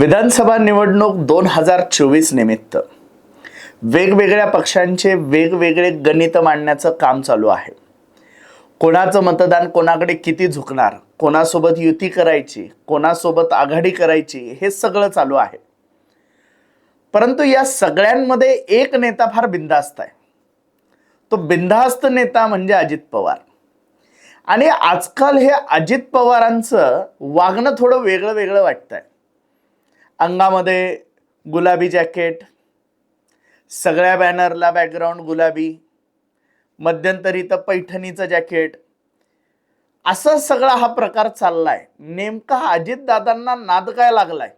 विधानसभा निवडणूक दोन हजार चोवीस निमित्त. वेगवेगळ्या पक्षांचे वेगवेगळे गणित मांडण्याचं काम चालू आहे. कोणाचं मतदान कोणाकडे किती झुकणार कोणासोबत युती करायची कोणासोबत आघाडी करायची हे सगळं चालू आहे. परंतु या सगळ्यांमध्ये एक नेता फार बिंदास्त आहे. तो बिंदास्त नेता म्हणजे अजित पवार. आणि आजकाल हे अजित पवारांचं वागणं थोडं वेगळं वेगळं वाटतंय. अंगामध्ये गुलाबी जॅकेट सगळ्या बॅनरला बॅकग्राऊंड गुलाबी मध्यंतरी तर पैठणीचं जॅकेट. असा सगळा हा प्रकार चाललाय. नेमका हा अजितदादांना नाद काय लागलाय?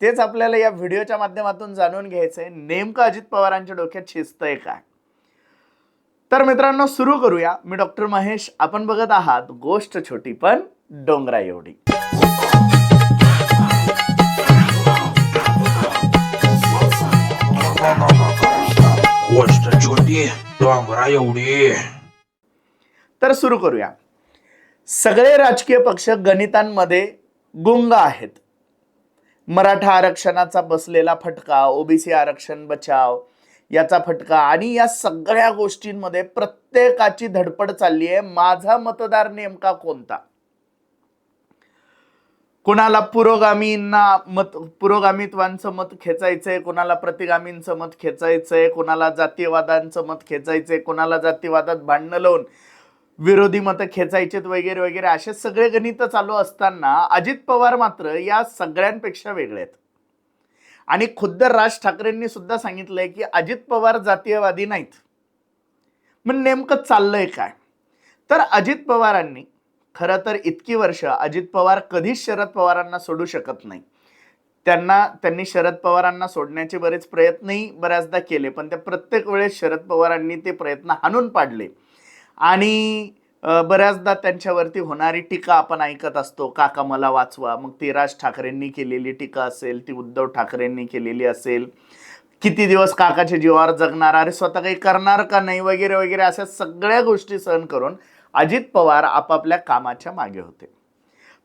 तेच आपल्याला या व्हिडिओच्या माध्यमातून जाणून घ्यायचंय. नेमकं अजित पवारांच्या डोक्यात शिजतंय काय? तर मित्रांनो सुरू करूया. मी डॉक्टर महेश. आपण बघत आहात गोष्ट छोटी पण डोंगरा एवढी गोष्ट छोटी डोंगरा एवढी तर सुरू करूया. सगळे राजकीय पक्ष गणितांमध्ये गुंग आहेत. मराठा आरक्षणाचा बसलेला फटका ओबीसी आरक्षण बचाव याचा फटका आणि या सगळ्या गोष्टींमध्ये प्रत्येकाची धडपड चालली आहे माझा मतदार नेमका कोणता? कुणाला पुरोगामींना मत पुरोगामित्वांचं मत खेचायचंय कुणाला प्रतिगामींचं मत खेचायचंय कुणाला जातीयवादांचं मत खेचायचंय कुणाला जातीवादात भांडणं लावून विरोधी मतं खेचायचेत वगैरे वगैरे असे सगळे गणित चालू असताना अजित पवार मात्र या सगळ्यांपेक्षा वेगळे आहेत. आणि खुद्द राज ठाकरेंनी सुद्धा सांगितलंय की अजित पवार जातीयवादी नाहीत. मग नेमकं चाललंय काय? तर अजित पवारांनी खरं तर इतकी वर्ष अजित पवार कधीच शरद पवारांना सोडू शकत नाही. त्यांना त्यांनी शरद पवारांना सोडण्याचे बरेच प्रयत्नही बऱ्याचदा केले पण त्या प्रत्येक वेळेस शरद पवारांनी ते प्रयत्न हाणून पाडले. आणि बऱ्याचदा त्यांच्यावरती होणारी टीका आपण ऐकत असतो काका मला वाचवा. मग ती राज ठाकरेंनी केलेली टीका असेल ती उद्धव ठाकरेंनी केलेली असेल. किती दिवस काकाच्या जीवावर जगणार अरे स्वतः काही करणार का नाही वगैरे वगैरे अशा सगळ्या गोष्टी सहन करून अजित पवार आपापल्या कामाच्या मागे होते.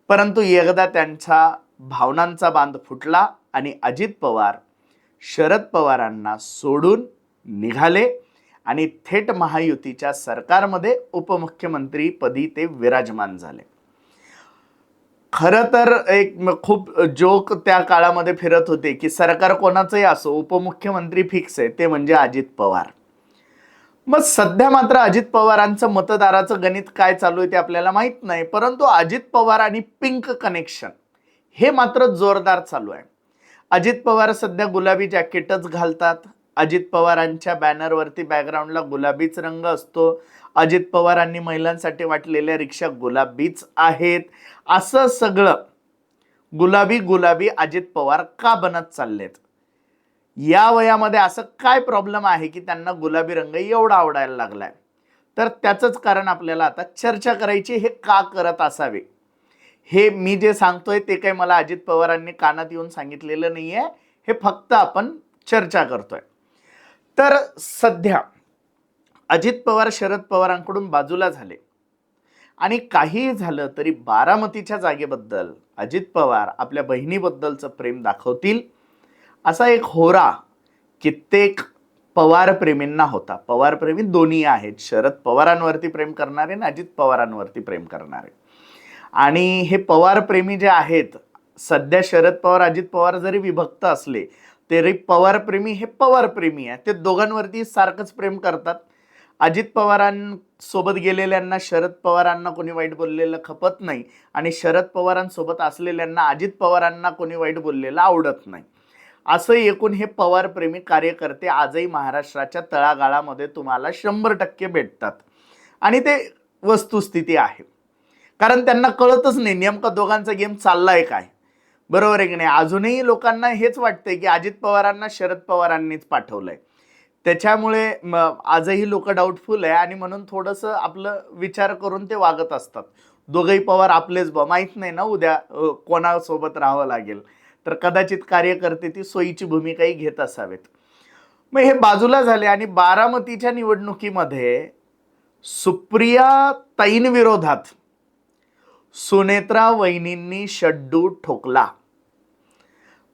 परंतु एकदा त्यांचा भावनांचा बांध फुटला आणि अजित पवार शरद पवारांना सोडून निघाले आणि थेट महायुतीच्या सरकारमध्ये उपमुख्यमंत्री पदी ते विराजमान झाले. खरं तर एक खूप जोक त्या काळामध्ये फिरत होते की सरकार कोणाचंही असो उपमुख्यमंत्री फिक्स आहे ते म्हणजे अजित पवार. मग सध्या मात्र अजित पवारांचं मतदाराचं गणित काय चालू आहे ते आपल्याला माहीत नाही परंतु अजित पवार आणि पिंक कनेक्शन हे मात्र जोरदार चालू आहे. अजित पवार सध्या गुलाबी जॅकेटच घालतात. अजित पवारांच्या बॅनरवरती बॅकग्राऊंडला गुलाबीच रंग असतो. अजित पवारांनी महिलांसाठी वाटलेल्या रिक्षा गुलाबीच आहेत. असं सगळं गुलाबी गुलाबी अजित पवार का बनत चाललेत? या वयामध्ये असं काय प्रॉब्लेम आहे की त्यांना गुलाबी रंग एवढा आवडायला लागलाय? तर त्याचंच कारण आपल्याला आता चर्चा करायची हे का करत असावे? हे मी जे सांगतोय ते काही मला अजित पवारांनी कानात येऊन सांगितलेलं नाही आहे हे फक्त आपण चर्चा करतोय. तर सध्या अजित पवार शरद पवारांकडून बाजूला झाले. आणि काहीही झालं तरी बारामतीच्या जागेबद्दल अजित पवार आपल्या बहिणीबद्दलचं प्रेम दाखवतील. असा एक होरा कित्येक पवार प्रेमींना होता. पवारप्रेमी दोन्ही आहेत. शरद पवारांवरती प्रेम करणारे आणि अजित पवारांवरती प्रेम करणारे. आणि हे पवार प्रेमी जे आहेत सध्या शरद पवार अजित पवार जरी विभक्त असले तरी पवारप्रेमी हे पवारप्रेमी आहे ते दोघांवरती सारखंच प्रेम करतात. अजित पवारांसोबत गेलेल्यांना शरद पवारांना कोणी वाईट बोललेलं खपत नाही. आणि शरद पवारांसोबत असलेल्यांना अजित पवारांना कोणी वाईट बोललेलं आवडत नाही. असं एकूण हे पवारप्रेमी कार्यकर्ते आजही महाराष्ट्राच्या तळागाळामध्ये तुम्हाला शंभर टक्के भेटतात. आणि ते वस्तुस्थिती आहे. कारण त्यांना कळतच नाही नेमका दोघांचा गेम चाललाय काय. बरोबर आहे की नाही? अजूनही लोकांना हेच वाटतंय की अजित पवारांना शरद पवारांनीच पाठवलंय. त्याच्यामुळे आजही लोक डाऊटफुल आहे आणि म्हणून थोडंसं आपलं विचार करून ते वागत असतात. दोघंही पवार आपलेच ब माहीत नाही ना उद्या कोणासोबत राहावं लागेल. तर कदाचित कार्यकर्ते ती सोयीची भूमिकाही घेत असावेत. मग हे बाजूला झाले आणि बारामतीच्या निवडणुकीमध्ये सुप्रिया तैनविरोधात सुनेत्रा वहिनींनी षड्डू ठोकला.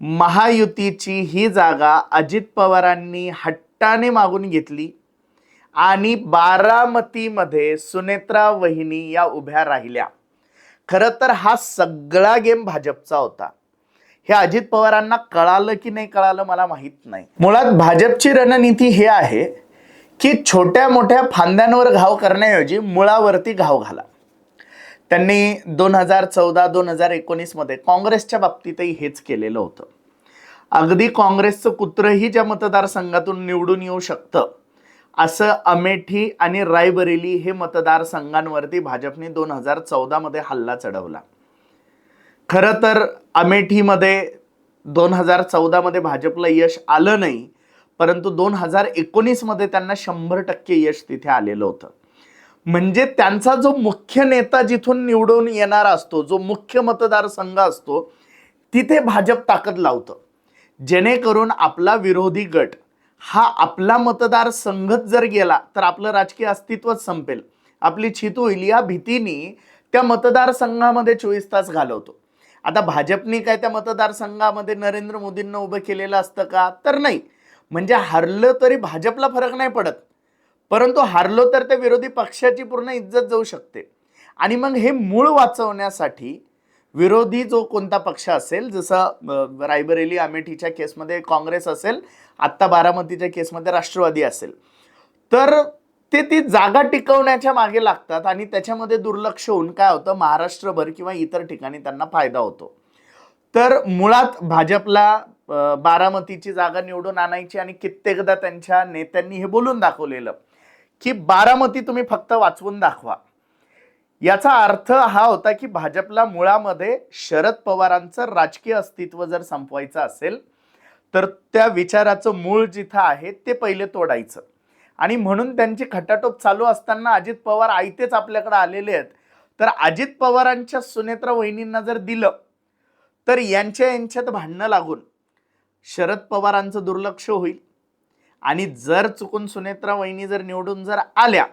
महायुतीची ही जागा अजित पवारांनी हट्टाने मागून घेतली आणि बारामतीमध्ये सुनेत्रा वहिनी या उभ्या राहिल्या. खरं तर हा सगळा गेम भाजपचा होता. हे अजित पवारांना कळालं की नाही कळालं मला माहीत नाही. मुळात भाजपची रणनीती हे आहे की छोट्या मोठ्या फांद्यांवर घाव करण्याऐवजी मुळावरती घाव घाला. त्यांनी दोन हजार चौदा दोन हजार एकोणीसमध्ये काँग्रेसच्या बाबतीतही हेच केलेलं होतं. अगदी काँग्रेसचं कुत्रही ज्या मतदारसंघातून निवडून येऊ शकतं असं अमेठी आणि रायबरेली हे मतदारसंघांवरती भाजपने दोन हजार चौदामध्ये हल्ला चढवला. खरं तर अमेठीमध्ये दोन हजार चौदामध्ये भाजपला यश आलं नाही परंतु दोन हजार एकोणीसमध्ये त्यांना शंभर टक्के यश तिथे आलेलं होतं. म्हणजे त्यांचा जो मुख्य नेता जिथून निवडून येणारा असतो जो मुख्य मतदारसंघ असतो तिथे भाजप ताकद लावतं. जेणेकरून आपला विरोधी गट हा आपला मतदारसंघच जर गेला तर आपलं राजकीय अस्तित्वच संपेल. आपली छित होईल या भीतीने त्या मतदारसंघामध्ये चोवीस तास घालवतो. आता भाजपने काय त्या मतदारसंघामध्ये नरेंद्र मोदींना उभं केलेलं असतं का? तर नाही. म्हणजे हरलं तरी भाजपला फरक नाही पडत. परंतु हारलो तर त्या विरोधी पक्षाची पूर्ण इज्जत जाऊ शकते. आणि मग हे मूळ वाचवण्यासाठी विरोधी जो कोणता पक्ष असेल जसं रायबरेली अमेठीच्या केसमध्ये काँग्रेस असेल आत्ता बारामतीच्या केसमध्ये राष्ट्रवादी असेल. तर ते ती जागा टिकवण्याच्या मागे लागतात आणि त्याच्यामध्ये दुर्लक्ष होऊन काय होतं महाराष्ट्रभर किंवा इतर ठिकाणी त्यांना फायदा होतो. तर मुळात भाजपला बारामतीची जागा निवडून आणायची आणि कित्येकदा त्यांच्या नेत्यांनी हे बोलून दाखवलेलं की बारामती तुम्ही फक्त वाचवून दाखवा. याचा अर्थ हा होता की भाजपला मुळामध्ये शरद पवारांचं राजकीय अस्तित्व जर संपवायचं असेल तर त्या विचाराचं मूळ जिथं आहे ते पहिले तोडायचं. आणि म्हणून त्यांची खटाटोप चालू असताना अजित पवार आयतेच आपल्याकडे आलेले आहेत. तर अजित पवारांच्या सुनेत्रा वहिनींना जर दिलं तर यांच्या यांच्यात भांडणं लागून शरद पवारांचं दुर्लक्ष होईल. आणि जर चुकून सुनेत्रा वहिनी जर निवडून जर आल्या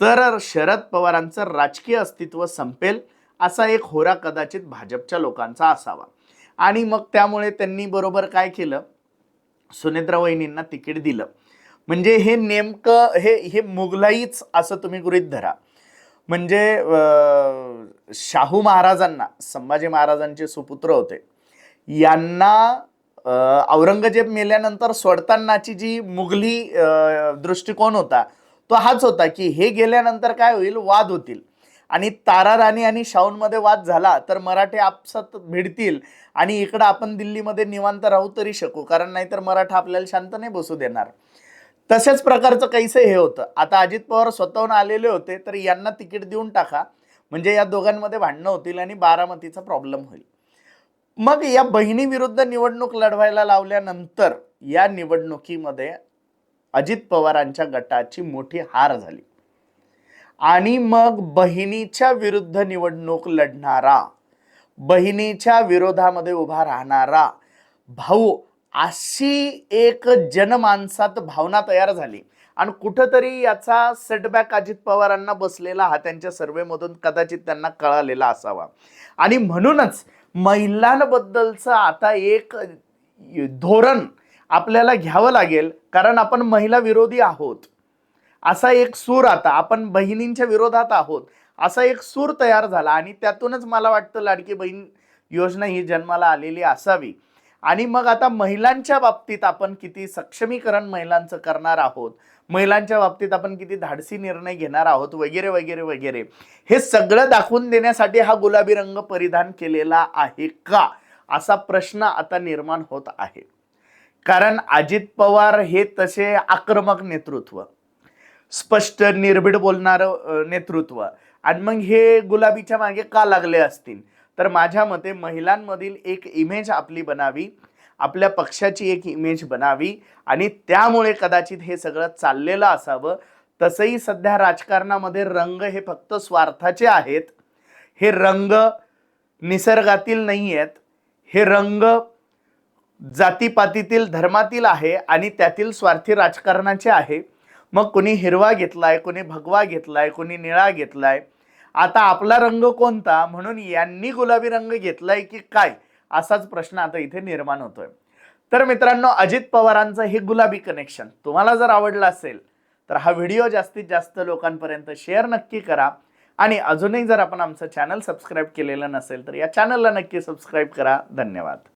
तर शरद पवारांचं राजकीय अस्तित्व संपेल असा एक होरा कदाचित भाजपच्या लोकांचा असावा. आणि मग त्यामुळे त्यांनी बरोबर काय केलं? सुनेत्रा वहिनींना तिकीट दिलं. म्हणजे हे नेमकं हे हे मुघलाईच असं तुम्ही गृहित धरा. म्हणजे शाहू महाराजांना संभाजी महाराजांचे सुपुत्र होते. यांना औरंगजेब मेल्यानंतर सोडतानाची जी मुघली दृष्टिकोन होता तो हाच होता की हे गेल्यानंतर काय होईल? वाद होतील. आणि तारा राणी आणि शाहूंमध्ये वाद झाला तर मराठे आपसात भिडतील आणि इकडं आपण दिल्लीमध्ये निवांत राहू तरी शकू कारण नाहीतर मराठा आपल्याला शांत नाही बसू देणार. तशाच प्रकारचं काहीसं हे होतं. आता अजित पवार स्वतःहून आलेले होते तर यांना तिकीट देऊन टाका. म्हणजे या दोघांमध्ये भांडणं होतील आणि बारामतीचा प्रॉब्लेम होईल. मग या बहिणीविरुद्ध निवडणूक लढवायला लावल्यानंतर या निवडणुकीमध्ये अजित पवारांच्या गटाची मोठी हार झाली. आणि मग बहिणीच्या विरुद्ध निवडणूक लढणारा बहिणीच्या विरोधामध्ये उभा राहणारा भाऊ अशी एक जनमानसात भावना तयार झाली. आणि कुठंतरी याचा सेटबॅक अजित पवारांना बसलेला हा त्यांच्या सर्वेमधून कदाचित त्यांना कळालेला असावा. आणि म्हणूनच महिलांबद्दलचं आता एक धोरण आपल्याला घ्यावं लागेल कारण आपण महिला विरोधी आहोत. असा एक सूर आता आपण बहिणींच्या विरोधात आहोत. असा एक सूर तयार झाला आणि त्यातूनच मला वाटतं लाडकी बहीण योजना ही जन्माला आलेली असावी. आणि मग आता महिलांच्या बाबतीत आपण किती सक्षमीकरण महिलांचं करणार आहोत? महिलांच्या बाबतीत आपण किती धाडसी निर्णय घेणार आहोत? वगैरे वगैरे वगैरे. हे सगळं दाखवून देण्यासाठी हा गुलाबी रंग परिधान केलेला आहे का? असा प्रश्न आता निर्माण होत आहे. कारण अजित पवार हे तसे आक्रमक नेतृत्व. स्पष्ट निर्भीड बोलणारं नेतृत्व. आणि मग हे गुलाबीच्या मागे का लागले असतील? तर माझ्या मते महिलांमधील एक इमेज आपली बनावी आपल्या पक्षाची एक इमेज बनावी आणि त्यामुळे कदाचित हे सगळं चाललेलं असावं. तसंही सध्या राजकारणामध्ये रंग हे फक्त स्वार्थाचे आहेत. हे रंग निसर्गातील नाही आहेत हे रंग जातीपातीतील धर्मातील आहे आणि त्यातील स्वार्थी राजकारणाचे आहे. मग कोणी हिरवा घेतलाय कोणी भगवा घेतलाय कोणी निळा घेतलाय आता आपला रंग कोणता? म्हणून यांनी गुलाबी रंग घेतलाय की काय? असाच प्रश्न आता इथे निर्माण होतोय. तर मित्रांनो अजित पवारांचं हे गुलाबी कनेक्शन तुम्हाला जर आवडलं असेल तर हा व्हिडिओ जास्तीत जास्त लोकांपर्यंत शेअर नक्की करा. आणि अजूनही जर आपण आमचं चॅनल सबस्क्राईब केलेलं नसेल तर या चॅनलला नक्की सबस्क्राईब करा. धन्यवाद.